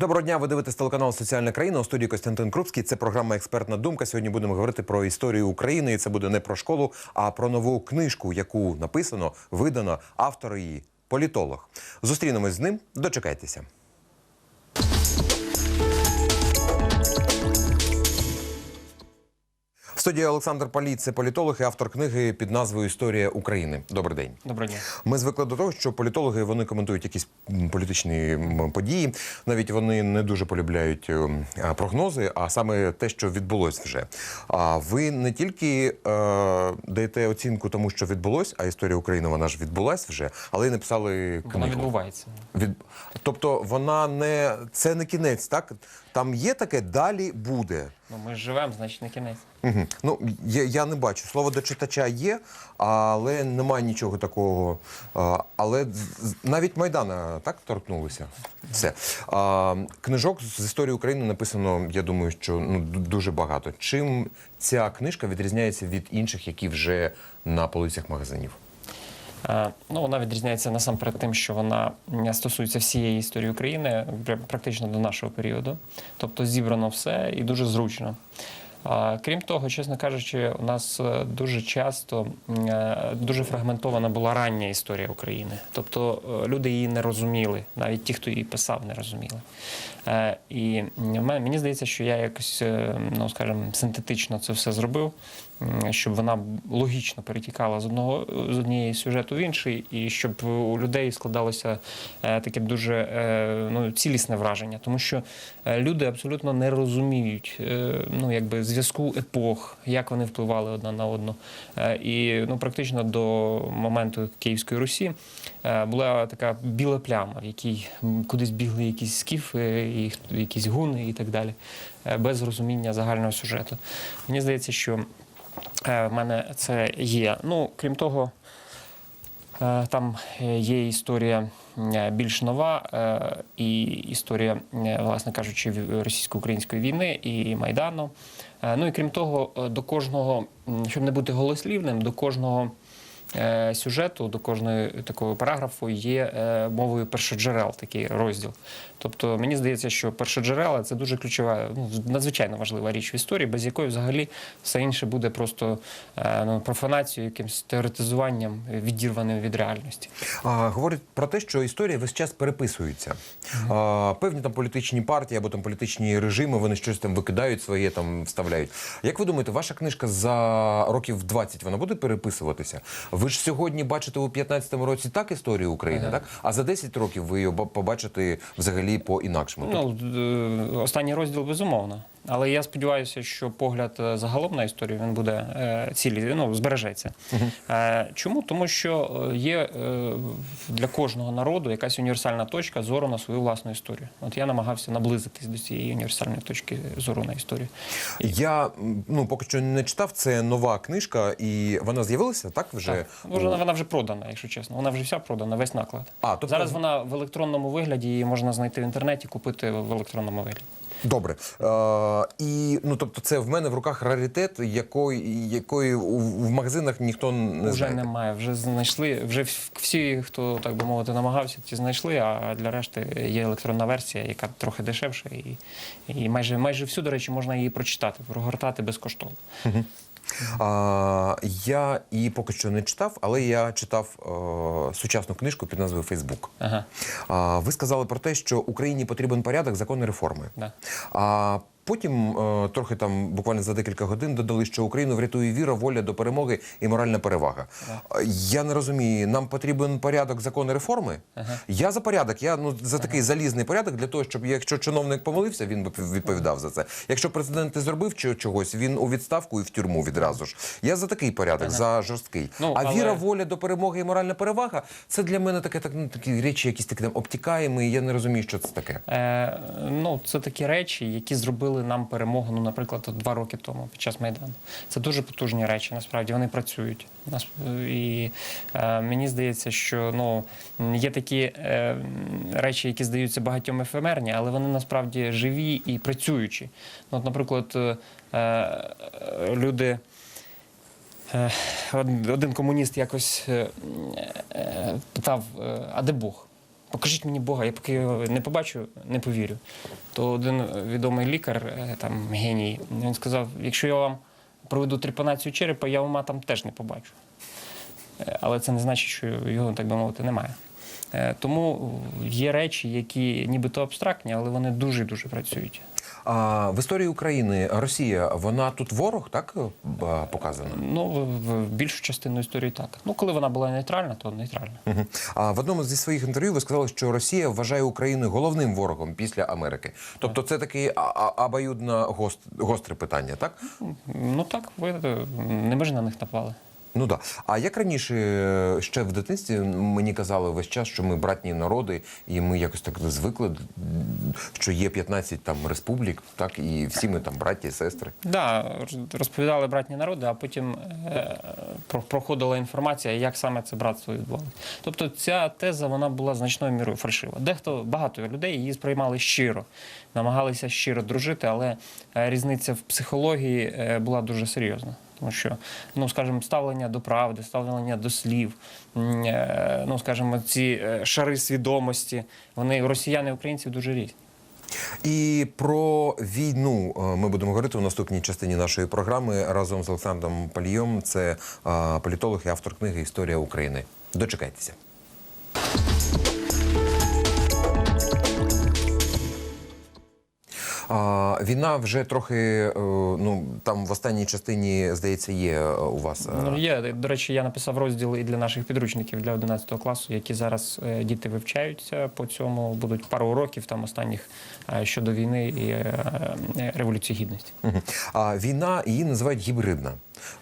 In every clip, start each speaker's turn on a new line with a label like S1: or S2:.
S1: Доброго дня. Ви дивитесь телеканал Соціальна країна у студії Костянтин Крупський. Це програма Експертна думка. Сьогодні будемо говорити про історію України. І це буде не про школу, а про нову книжку, яку написано, видано автор її політолог. Зустрінемось з ним. Дочекайтеся. В студії Олександр Палій, це політолог і автор книги під назвою Історія України. Добрий день.
S2: Доброго дня.
S1: Ми звикли до того, що політологи вони коментують якісь політичні події. Навіть вони не дуже полюбляють ем, прогнози, а саме те, що відбулось вже. А ви не тільки е, даєте оцінку тому, що відбулось, а історія України вона ж відбулась вже, але й написали
S2: Вона відбувається.
S1: Від... Тобто вона не це не кінець, так там є таке далі буде.
S2: Ну ми ж живемо, значить не кінець.
S1: Угу. Ну я, я не бачу. Слово до читача є, але немає нічого такого. А, але навіть Майдана так торкнулися. Все. А, книжок з історії України написано, я думаю, що ну ду- дуже багато. Чим ця книжка відрізняється від інших, які вже на полицях магазинів?
S2: Е, Ну, вона відрізняється насамперед тим, що вона стосується всієї історії України, практично до нашого періоду. Тобто зібрано все і дуже зручно. Крім того, чесно кажучи, у нас е, дуже часто е, дуже фрагментована була рання історія України. Тобто е, люди її не розуміли, навіть ті, хто її писав, не розуміли. І мені здається, що я якось, ну скажімо, синтетично це все зробив, щоб вона логічно перетікала з одного з однієї сюжету в інший, і щоб у людей складалося таке дуже ну, цілісне враження, тому що люди абсолютно не розуміють ну, якби зв'язку епох, як вони впливали одна на одну. Е, І ну, практично до моменту Київської Русі е, була така біла пляма, в якій кудись бігли якісь скіфи, якісь гуни і так далі, е, без розуміння загального сюжету. Мені здається, що в мене це є. Ну, крім того, там е, є історія е, більш нова, е, і історія, е, власне кажучи, російсько-української війни і Майдану. Е, Ну і крім того, е, до кожного, щоб не бути голослівним, до кожного е, сюжету, до кожної такого параграфу є е, мовою першоджерел такий розділ. Тобто мені здається, що першоджерела це дуже ключова, ну, надзвичайно важлива річ в історії, без якої взагалі все інше буде просто е, ну, профанацією, якимось теоретизуванням, е, відірваним від реальності.
S1: А, говорять про те, що історія весь час переписується. А, певні там політичні партії або там політичні режими, вони щось там викидають своє, там вставляють. Як ви думаєте, ваша книжка за років 20 вона буде переписуватися? Ви ж сьогодні бачите у 15-му році так історію України, так? А за 10 років ви її побачите взагалі по-інакшому.
S2: Ну, е, останній розділ безумовно. Але я сподіваюся, що погляд е, загалом на історію він буде е, цілі, ну, збережеться. Е, Чому? Тому що є для кожного народу якась універсальна точка зору на свою власну історію. От я намагався наблизитись до цієї універсальної точки зору на історію.
S1: Я ну поки що не читав. Це нова книжка, і вона з'явилася так вже.
S2: Так. Вона, вона вже продана, якщо чесно. Вона вже вся продана, весь наклад.
S1: А, тобто-
S2: Зараз вона в електронному вигляді, її можна знайти в інтернеті, купити в електронному вигляді.
S1: Добре. Е, і ну тобто, це в мене в руках раритет, якої, якої в магазинах ніхто не
S2: Вже
S1: знає.
S2: немає, вже знайшли. Вже всі, хто так би мовити, намагався, ті знайшли. А для решти є електронна версія, яка трохи дешевша, і, і майже майже всю, до речі, можна її прочитати, прогортати безкоштовно.
S1: А, я її поки що не читав, але я читав а, сучасну книжку під назвою Фейсбук.
S2: Ага,
S1: А, ви сказали про те, що Україні потрібен порядок, закони реформи.
S2: да.
S1: А потім, е, трохи там буквально за декілька годин, додали, що Україну врятує віра, воля до перемоги і моральна перевага. А, Я не розумію, нам потрібен порядок, закони реформи. Я за порядок, я ну за такий залізний порядок для того, щоб якщо чиновник помилився, він би відповідав за це. Якщо президент не зробив чогось, він у відставку і в тюрму відразу ж. Я за такий порядок, за жорсткий.
S2: Ну,
S1: а
S2: але-
S1: віра, воля до перемоги і моральна перевага це для мене таке так ну, такі речі, якісь такі там обтікаємо, і я не розумію, що це таке.
S2: Е, ну, це такі речі, які зробили нам перемогу, ну, наприклад, два роки тому під час Майдану. Це дуже потужні речі, насправді вони працюють. І е, мені здається, що ну, є такі е, речі, які здаються багатьом ефемерні, але вони насправді живі і працюючі. Ну, от, наприклад, е, е, люди. Е, Один комуніст якось е, питав, а де Бог? Покажіть мені Бога, я поки його не побачу, не повірю. То один відомий лікар, е, там геній, він сказав: якщо я вам проведу трепанацію черепа, я ума там теж не побачу. Е, Але це не значить, що його, так би мовити, немає. Е, Тому є речі, які нібито абстрактні, але вони дуже дуже працюють.
S1: А в історії України Росія, вона тут ворог, так е, показана?
S2: Ну, в, більшу частину історії так. Ну, коли вона була нейтральна, то нейтральна.
S1: А в одному зі своїх інтерв'ю ви сказали, що Росія вважає Україну головним ворогом після Америки. Тобто, це таке а- обоюдно гостре питання, так?
S2: Ну так, ви е, не ми ж на них напали.
S1: Ну да. А як раніше е, ще в дитинстві мені казали весь час, що ми братні народи, і ми якось так звикли, що є 15 там республік, так і всі ми там браті сестри.
S2: Да, розповідали братні народи, а потім е, про- проходила інформація, як саме це братство відбувалося. Тобто ця теза вона була значною мірою фальшива. Дехто багато людей її сприймали щиро, намагалися щиро дружити, але е, різниця в психології е, була дуже серйозна. Тому що, ну скажімо, ставлення до правди, ставлення до слів, е, ну скажімо, ці е, шари свідомості, вони у росіян і українців дуже різні.
S1: І про війну е, ми будемо говорити у наступній частині нашої програми разом з Олександром Палійом. Це політолог і автор книги Історія України. Дочекайтеся. А, війна вже трохи, е, ну там в останній частині, здається, є е, у вас. е,
S2: Ну, є. До речі, я написав розділ і для наших підручників для 11 класу, які зараз діти вивчаються по цьому. Будуть пару уроків там останніх щодо війни і революції гідності.
S1: А війна її називають гібридна.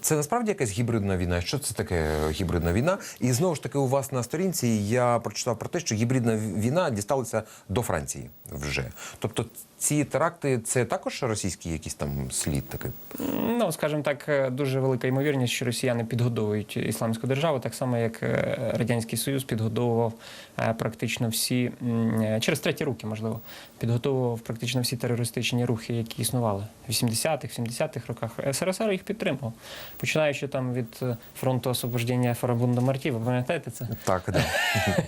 S1: Це насправді якась гібридна війна. Що це таке гібридна війна? І знову ж таки, у вас на сторінці я прочитав про те, що гібридна війна дісталася до Франції вже. Тобто ці теракти це також російський якийсь там слід такий.
S2: Ну, скажімо так, е, дуже велика ймовірність, що росіяни підгодовують ісламську державу, так само як е, радянський союз підгодовував е, практично всі через треті руки, можливо, підготовував практично всі терористичні рухи, які існували в 80-х, 70-х роках. СРСР їх підтримував, починаючи там від фронту освобождення Фарабунда Марті, ви пам'ятаєте це?
S1: Так, да.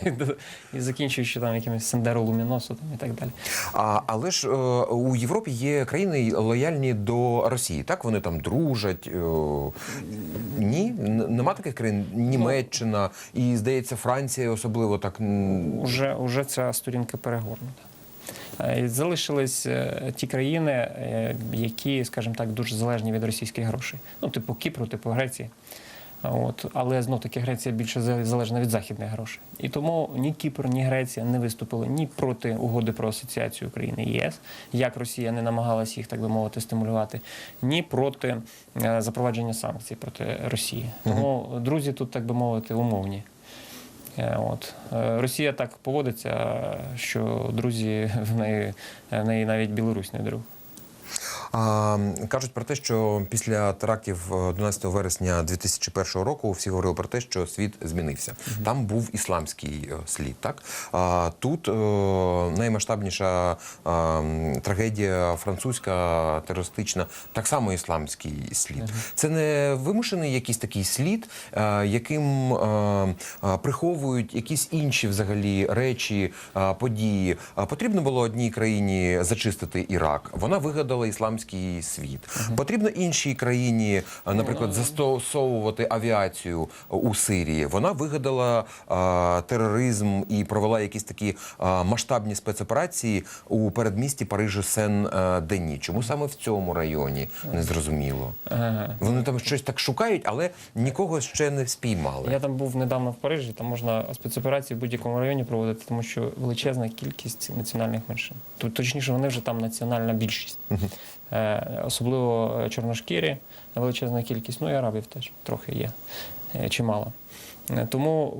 S2: і закінчуючи там якимось Сендеро Луміносу там і так далі.
S1: А, але ж у Європі є країни лояльні до Росії. Так вони там дружать. Е, ні, нема таких країн. Німеччина і здається, Франція особливо так.
S2: Уже, уже ця сторінка перегорнута. Е, Залишились е, ті країни, які, скажімо так, дуже залежні від російських грошей. Ну, типу Кіпру, типу Греції. От, але знов таки Греція більше залежна від західних грошей. І тому ні Кіпр, ні Греція не виступили ні проти угоди про асоціацію України і ЄС, як Росія не намагалась їх, так би мовити, стимулювати, ні проти е, запровадження санкцій проти Росії. Тому друзі тут, так би мовити, умовні. Е, От. Е, Росія так поводиться, що друзі в неї, в неї навіть Білорусь не друг.
S1: А, кажуть про те, що після терактів е, 12 вересня 2001 року всі говорили про те, що світ змінився. Там був ісламський е, слід. Так а, тут е, наймасштабніша е, трагедія французька терористична, так само ісламський слід. Це не вимушений якийсь такий слід, е, яким е, е, приховують якісь інші взагалі речі, е, події. Е, Потрібно було одній країні зачистити Ірак. Вона вигадала ісламський світ. Потрібно іншій країні, е, наприклад, застосовувати авіацію е, у Сирії. Вона вигадала е, тероризм і провела якісь такі е, масштабні спецоперації у передмісті Парижу Сен-Дені. Чому саме в цьому районі незрозуміло.
S2: Ага.
S1: Вони там щось так шукають, але нікого ще не спіймали.
S2: Я там був недавно в Парижі, там можна спецоперації в будь-якому районі проводити, тому що величезна кількість національних меншин. Тут точніше, вони вже там національна більшість. Е, Особливо е, чорношкірі, величезна кількість, ну і арабів теж трохи є, е, чимало. Е, Тому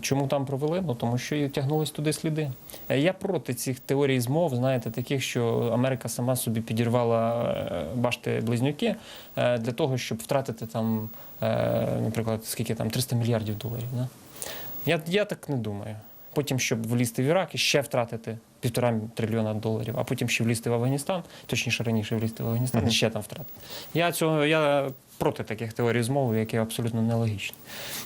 S2: чому там провели? Ну тому що і тягнулись туди сліди. Е, Я проти цих теорій змов, знаєте, таких, що Америка сама собі підірвала е, башти близнюки е, для того, щоб втратити там, е, наприклад, скільки там 300 мільярдів доларів. Да? Я, я так не думаю. Потім, щоб влізти в Ірак і ще втратити півтора трильйона доларів, а потім ще влізти в Афганістан, точніше раніше влізти в Афганістан і ще там втратити. Я цього я проти таких теорій змови, які абсолютно нелогічні.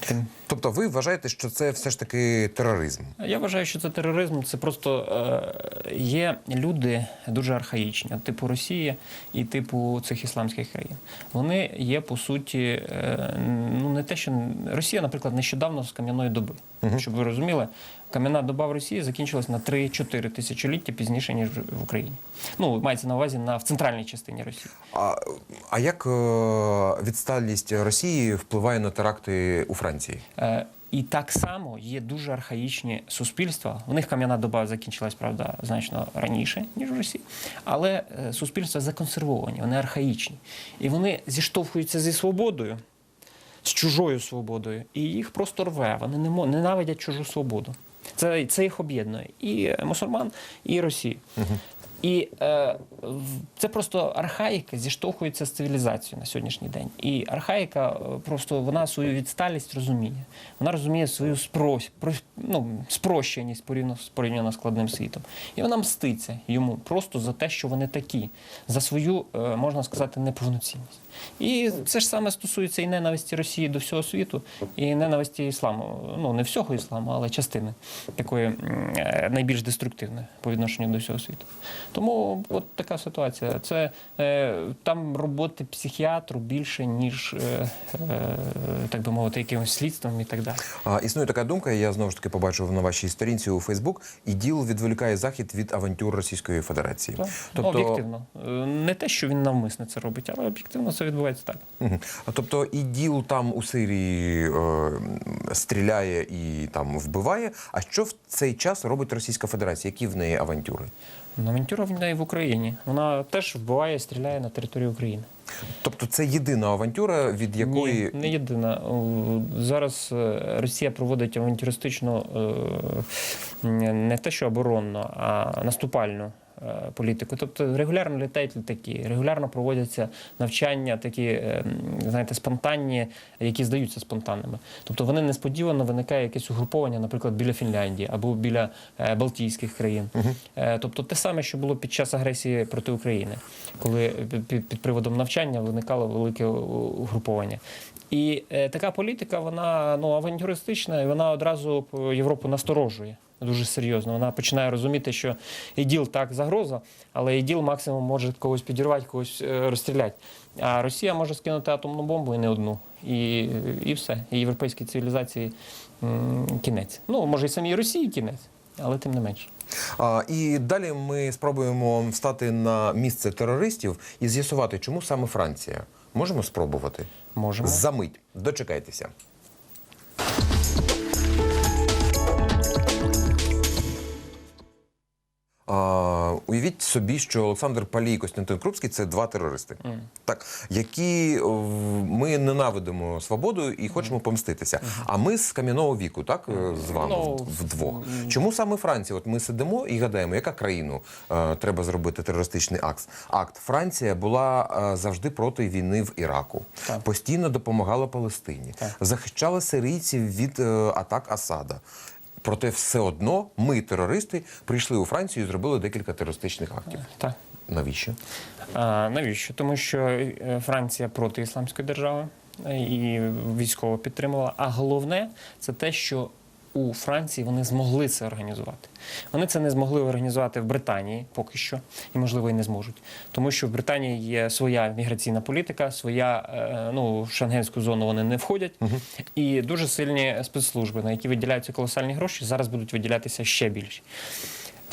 S2: Тим,
S1: Тобто, ви вважаєте, що це все ж таки тероризм?
S2: я вважаю, що це тероризм. Це просто е, є люди дуже архаїчні, типу Росії і типу цих ісламських країн. Вони є по суті, е, ну не те, що Росія, наприклад, нещодавно з кам'яної доби. Щоб ви розуміли, кам'яна доба в Росії закінчилась на 3-4 тисячоліття пізніше ніж в Україні. Ну мається на увазі на в центральній частині Росії.
S1: А, а як е, відсталість Росії впливає на теракти у Франції?
S2: Е, І так само є дуже архаїчні суспільства. У них кам'яна доба закінчилась, правда, значно раніше, ніж в Росії. Але е, суспільства законсервовані, вони архаїчні. І вони зіштовхуються зі свободою, з чужою свободою, і їх просто рве. Вони ненавидять чужу свободу. Це, це їх об'єднує і мусульман, і Росію. І е, це просто архаїка зіштовхується з цивілізацією на сьогоднішній день. І архаїка е, просто вона свою відсталість розуміє. Вона розуміє свою спрос, ну, спрощеність порівняно, порівняно з складним світом. І вона мститься йому просто за те, що вони такі, за свою, е, можна сказати, неповноцінність. І це ж саме стосується і ненависті Росії до всього світу, і ненависті ісламу. Ну не всього ісламу, але частини такої е, найбільш деструктивної по відношенню до всього світу. Тому от така ситуація. Це е, там роботи психіатру більше, ніж е, так би мовити, якимось слідством і так далі.
S1: А, існує така думка, я знову ж таки побачив на вашій сторінці у Фейсбук. ІДІЛ відволікає захід від авантюр Російської Федерації.
S2: Так? Ну, об'єктивно. Е, Не те, що він навмисне це робить, але об'єктивно це відбувається так.
S1: А тобто іділ там у Сирії е, стріляє і там вбиває. А що в цей час робить Російська Федерація? Які в неї авантюри?
S2: Ну, Авантюра в неї в Україні. Вона теж вбиває, стріляє на території України.
S1: Тобто це єдина авантюра, від якої
S2: Ні, не єдина. Зараз е, Росія проводить авантюристичну е, не те, що оборонну, а наступальну політику. Тобто регулярно літають літаки, регулярно проводяться навчання, такі, е, знаєте, спонтанні, які здаються спонтанними. Тобто вони несподівано виникає якесь угруповання, наприклад, біля Фінляндії або біля е, Балтійських країн. Е, Тобто те саме, що було під час агресії проти України, коли під, приводом навчання виникало велике угруповання. І е, така політика, вона ну авантюристична, і вона одразу Європу насторожує. Дуже серйозно. Вона починає розуміти, що іділ так загроза, але іділ максимум може когось підірвати, когось е, розстріляти. А Росія може скинути атомну бомбу і не одну. І, і все. І європейській цивілізації кінець. Ну, може, і самій Росії кінець, але тим не менше.
S1: А, і далі ми спробуємо встати на місце терористів і з'ясувати, чому саме Франція. Можемо спробувати?
S2: Можемо.
S1: За мить. Дочекайтеся. Уявіть собі, що Олександр Палій і Костянтин Крупський це два терористи, так, які ми ненавидимо свободу і хочемо помститися. А ми з кам'яного віку, так, е, з вами в- вдвох. Чому саме Франція? От ми сидимо і гадаємо, яка країну е, треба зробити терористичний акт. Акт Франція була е, завжди проти війни в Іраку,
S2: Так.
S1: постійно допомагала Палестині,
S2: Так.
S1: захищала сирійців від е, атак Асада. Проте все одно ми, терористи, прийшли у Францію і зробили декілька терористичних актів.
S2: Так.
S1: Навіщо?
S2: А, навіщо? Тому що е, Франція проти ісламської держави е, і військово підтримувала. А головне це те, що у Франції вони змогли це організувати. Вони це не змогли організувати в Британії поки що, і можливо і не зможуть. Тому що в Британії є своя міграційна політика, своя е, ну в шенгенську зону вони не входять, і дуже сильні спецслужби, на які виділяються колосальні гроші, зараз будуть виділятися ще більше.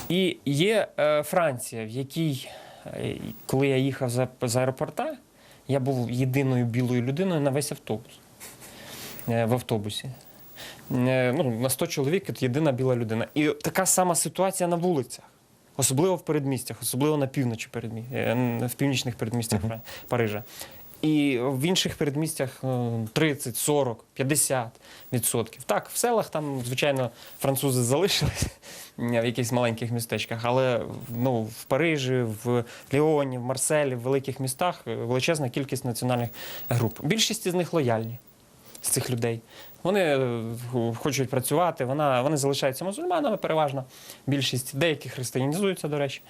S2: І є е, Франція, в якій, е, коли я їхав за, з аеропорта, я був єдиною білою людиною на весь автобус в автобусі. Е, ну, на 100 чоловік от єдина біла людина. І така сама ситуація на вулицях. Особливо в передмістях, особливо на півночі передмі... е, в північних передмістях Фран- Парижа. І в інших передмістях е, 30, 40, 50 відсотків. Так, в селах там, звичайно, французи залишились в якихось маленьких містечках, але ну, в Парижі, в Ліоні, в Марселі, в великих містах е, величезна кількість національних груп. Більшість з них лояльні. З цих людей. Вони е, хочуть працювати, вона, вони залишаються мусульманами переважно. Більшість деякі християнізуються, до речі,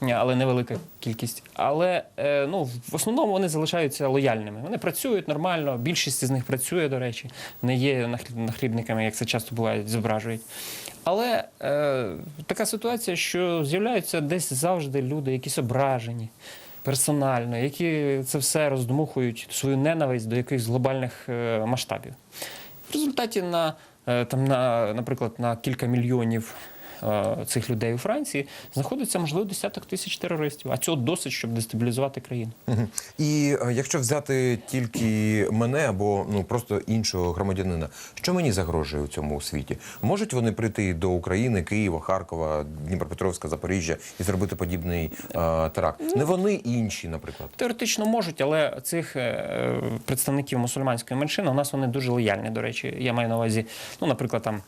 S2: але невелика кількість. Але е, ну, в основному вони залишаються лояльними. Вони працюють нормально, більшість з них працює, до речі, не є нахліб- нахлібниками, як це часто буває, зображують. Але е, така ситуація, що з'являються десь завжди люди, якісь ображені персонально, які це все роздмухують свою ненависть до якихось глобальних е, масштабів. В результаті на е, там на, наприклад, на кілька мільйонів цих людей у Франції знаходиться можливо десяток тисяч терористів. А цього досить, щоб дестабілізувати країну.
S1: І е, якщо взяти тільки мене або ну просто іншого громадянина, що мені загрожує у цьому світі? Можуть вони прийти до України, Києва, Харкова, Дніпропетровська, Запоріжжя і зробити подібний е, теракт? Не вони інші, наприклад.
S2: Теоретично можуть, але цих е, представників мусульманської меншини у нас вони дуже лояльні. До речі, я маю на увазі, ну, наприклад, там.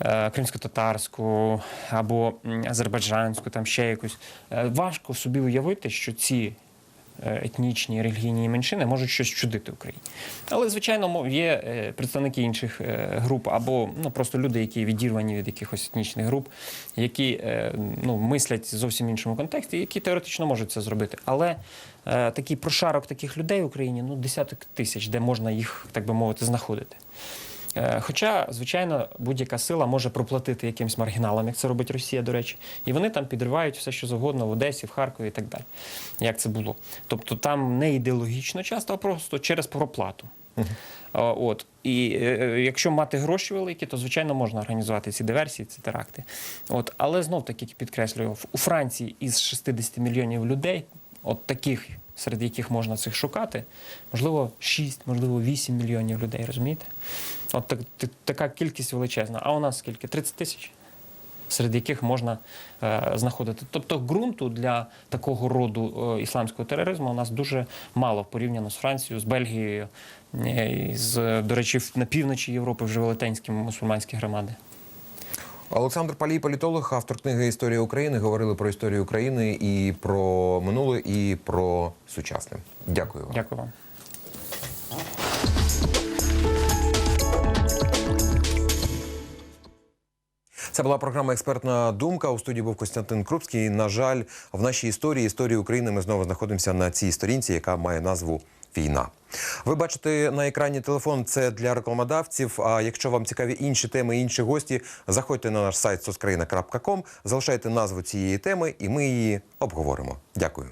S2: Е, Кримсько-татарську або азербайджанську, там ще якусь. Е, Важко собі уявити, що ці е, етнічні релігійні меншини можуть щось чудити Україні. Але, звичайно, є представники інших груп, або ну, просто люди, які відірвані від якихось етнічних груп, які ну, мислять в зовсім іншому контексті, які теоретично можуть це зробити. Але такий прошарок таких людей в Україні ну, десяток тисяч, де можна їх, так би мовити, знаходити. Е, Хоча, звичайно, будь-яка сила може проплатити якимсь маргіналам, як це робить Росія, до речі, і вони там підривають все, що завгодно в Одесі, в Харкові і так далі. Як це було? Тобто там не ідеологічно часто, а просто через проплату. А, От і е, е, якщо мати гроші великі, то звичайно можна організувати ці диверсії, ці теракти. От, але знов таки підкреслюю, у Франції із 60 мільйонів людей, от таких, серед яких можна цих шукати, можливо, 6, можливо, 8 мільйонів людей, розумієте? От так, так- така кількість величезна. А у нас скільки? 30 тисяч? Серед яких можна е, знаходити. Тобто ґрунту для такого роду е, ісламського тероризму у нас дуже мало порівняно з Францією, з Бельгією, е, з, до речі, на півночі Європи вже велетенські мусульманські громади.
S1: Олександр Палій, політолог, автор книги Історія України. Говорили про історію України і про минуле, і про сучасне. Дякую вам.
S2: Дякую вам.
S1: Це була програма Експертна думка. У студії був Костянтин Крупський. На жаль, в нашій історії історії України ми знову знаходимося на цій сторінці, яка має назву Війна. Ви бачите на екрані телефон. Це для рекламодавців. А якщо вам цікаві інші теми, інші гості, заходьте на наш сайт soskraїна.com, залишайте назву цієї теми, і ми її обговоримо. Дякую.